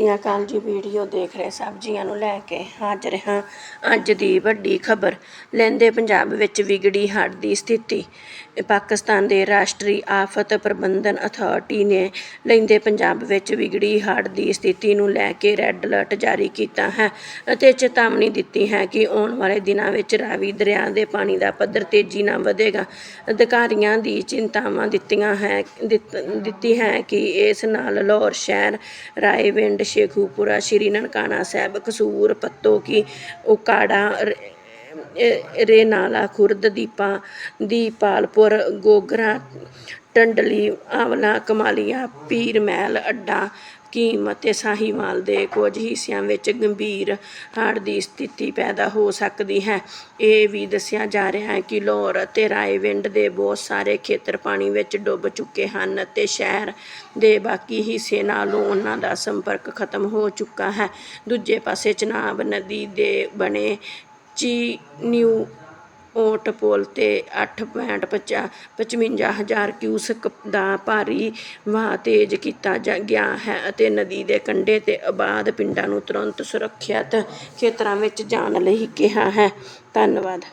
ਸਤਿ ਜੀ ਵੀਡੀਓ ਦੇਖ ਰਹੇ ਸਬਜ਼ੀਆਂ ਨੂੰ ਲੈ ਕੇ ਹਾਜ਼ਰ ਹਾਂ। ਅੱਜ ਦੀ ਵੱਡੀ ਖਬਰ, ਲੈਂਦੇ ਪੰਜਾਬ ਵਿੱਚ ਵਿਗੜੀ ਹੜ੍ਹ ਦੀ ਸਥਿਤੀ। ਪਾਕਿਸਤਾਨ ਦੇ ਰਾਸ਼ਟਰੀ ਆਫਤ ਪ੍ਰਬੰਧਨ ਅਥਾਰਟੀ ਨੇ ਲੈਂਦੇ ਪੰਜਾਬ ਵਿੱਚ ਵਿਗੜੀ ਹੜ੍ਹ ਦੀ ਸਥਿਤੀ ਨੂੰ ਲੈ ਕੇ ਰੈੱਡ ਅਲਰਟ ਜਾਰੀ ਕੀਤਾ ਹੈ ਅਤੇ ਚੇਤਾਵਨੀ ਦਿੱਤੀ ਹੈ ਕਿ ਆਉਣ ਵਾਲੇ ਦਿਨਾਂ ਵਿੱਚ ਰਾਵੀ ਦਰਿਆ ਦੇ ਪਾਣੀ ਦਾ ਪੱਧਰ ਤੇਜ਼ੀ ਨਾਲ ਵਧੇਗਾ। ਅਧਿਕਾਰੀਆਂ ਦੀ ਚਿੰਤਾਵਾਂ ਦਿੱਤੀਆਂ ਹੈ ਦਿੱਤੀ ਹੈ ਕਿ ਇਸ ਨਾਲ ਲਾਹੌਰ ਸ਼ਹਿਰ, ਰਾਏਵਿੰਡ ਸ਼ੇਖੂਪੁਰਾ ਸ਼੍ਰੀ ਨਨਕਾਣਾ ਸਾਹਿਬ ਕਸੂਰ ਪੱਤੋਕੀ ਉਕਾੜਾ ਰੇਨਾਲਾ ਖੁਰਦ ਦੀਪਾ ਦੀਪਾਲਪੁਰ ਗੋਗਰਾ ਟੰਡਲੀ ਆਵਲਾ ਕਮਾਲੀਆ, ਪੀਰ ਮਹਿਲ, ਅੱਡਾ, ਕੀਮ ਅਤੇ ਸਾਹੀਵਾਲ ਦੇ ਕੁਝ ਹਿੱਸਿਆਂ ਵਿੱਚ ਗੰਭੀਰ ਹੜ੍ਹ ਦੀ ਸਥਿਤੀ ਪੈਦਾ ਹੋ ਸਕਦੀ ਹੈ। ਇਹ ਵੀ ਦੱਸਿਆ ਜਾ ਰਿਹਾ ਹੈ ਕਿ ਲਾਹੌਰ ਅਤੇ ਰਾਏਵਿੰਡ ਦੇ ਬਹੁਤ ਸਾਰੇ ਖੇਤਰ ਪਾਣੀ ਵਿੱਚ ਡੁੱਬ ਚੁੱਕੇ ਹਨ ਅਤੇ ਸ਼ਹਿਰ ਦੇ ਬਾਕੀ ਹਿੱਸੇ ਨਾਲੋਂ ਉਹਨਾਂ ਦਾ ਸੰਪਰਕ ਖਤਮ ਹੋ ਚੁੱਕਾ ਹੈ। ਦੂਜੇ ਪਾਸੇ ਚਨਾਬ ਨਦੀ ਦੇ ਬਣੇ ਚੀ ਨਿਊ ਓਟ ਪੁਲ ਤੇ 8.55 ਹਜ਼ਾਰ ਕਿਊਸਕ ਦਾ ਭਾਰੀ ਵਹਾਅ ਤੇਜ਼ ਕੀਤਾ ਜਾ ਗਿਆ ਹੈ ਅਤੇ ਨਦੀ ਦੇ ਕੰਢੇ ਤੇ ਆਬਾਦ ਪਿੰਡਾਂ ਨੂੰ ਤੁਰੰਤ ਸੁਰੱਖਿਅਤ ਖੇਤਰਾਂ ਵਿੱਚ ਜਾਣ ਲਈ ਕਿਹਾ ਹੈ। ਧੰਨਵਾਦ।